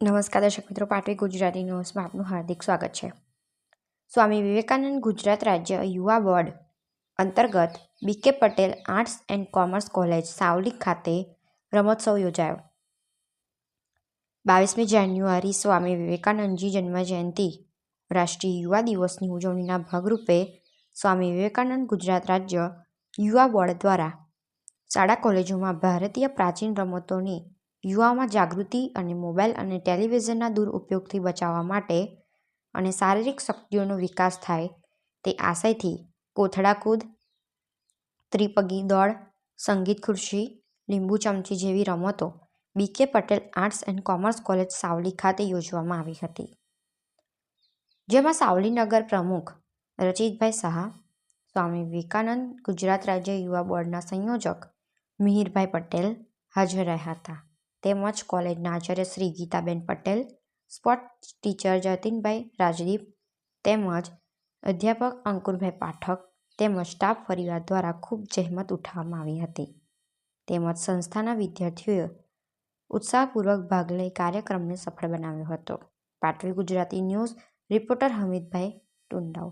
નમસ્કાર, દર્શક મિત્રો. પાટવી ગુજરાતી ન્યૂઝમાં આપનું હાર્દિક સ્વાગત છે. સ્વામી વિવેકાનંદ ગુજરાત રાજ્ય યુવા બોર્ડ અંતર્ગત BK Patel arts and commerce college Savli ખાતે રમોત્સવ યોજાયો. બાવીસમી જાન્યુઆરી સ્વામી વિવેકાનંદજી જન્મજયંતિ રાષ્ટ્રીય યુવા દિવસની ઉજવણીના ભાગરૂપે સ્વામી વિવેકાનંદ ગુજરાત રાજ્ય યુવા બોર્ડ દ્વારા શાળા કોલેજોમાં ભારતીય પ્રાચીન રમતોની યુવાઓમાં જાગૃતિ અને મોબાઈલ અને ટેલિવિઝનના દુરુપયોગથી બચાવવા માટે અને શારીરિક શક્તિઓનો વિકાસ થાય તે આશયથી કોથળા કૂદ, ત્રિપગી દોડ, સંગીત ખુરશી, લીંબુ ચમચી જેવી રમતો BK Patel arts and commerce college Savli ખાતે યોજવામાં આવી હતી. જેમાં સાવલી નગર પ્રમુખ રચિતભાઈ શાહ સ્વામી વિવેકાનંદ ગુજરાત રાજ્ય યુવા બોર્ડના સંયોજક મિહિરભાઈ પટેલ હાજર રહ્યા હતા. તેમજ કોલેજના આચાર્ય શ્રી ગીતાબેન પટેલ સ્પોર્ટ ટીચર જતીનભાઈ રાજદીપ તેમજ અધ્યાપક અંકુરભાઈ પાઠક તેમજ સ્ટાફ પરિવાર દ્વારા ખૂબ જહેમત ઉઠાવવામાં આવી હતી. તેમજ સંસ્થાના વિદ્યાર્થીઓએ ઉત્સાહપૂર્વક ભાગ લઈ કાર્યક્રમને સફળ બનાવ્યો હતો. Patvi Gujarati news, reporter Hamidbhai Tundav.